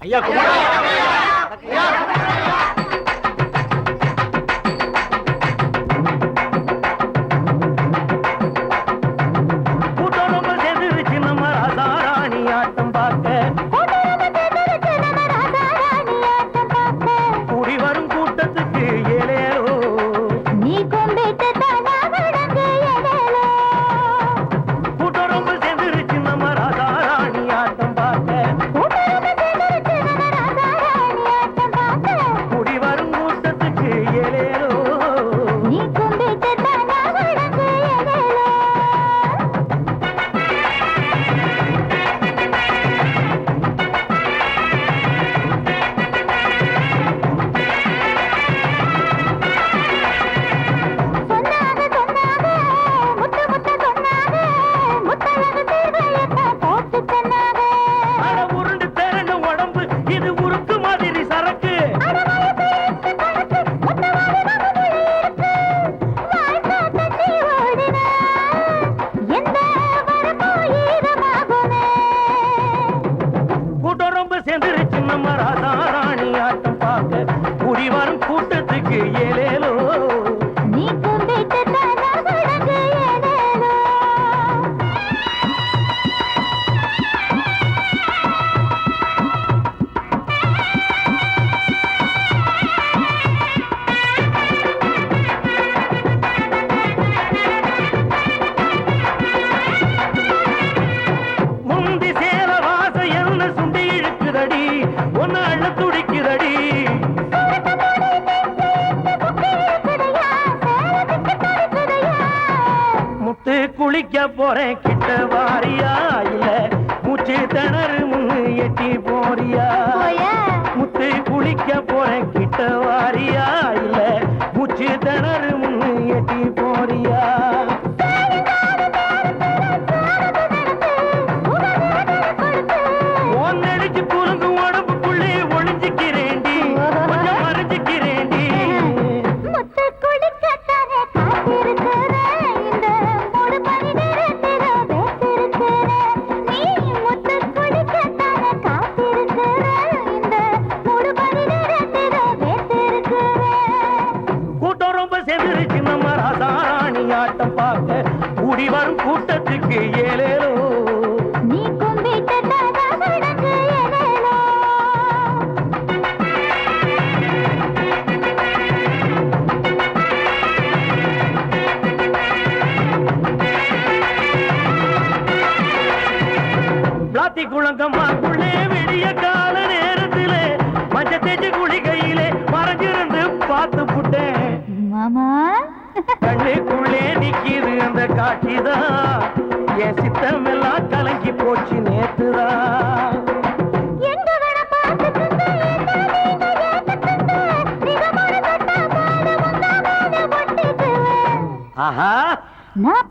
ஐயா குளிக்க போறேன். கிட்ட வாரியா? இல்ல மூச்சு திணறு முன்னு எட்டி போறியா? முத்து குளிக்க போறேன். கிட்ட வாரியா? இல்ல மூச்சு திணறு கூட்டத்துக்கு ஏலேலோ. நீ குழந்தம்மா குள்ளே வெளிய கால நேரத்திலே மஞ்ச தேச்சு குளிக்க காட்டிதா என் சித்தமெல்லாம் கலங்கி போச்சு நேத்துதா. ஆஹா. நான்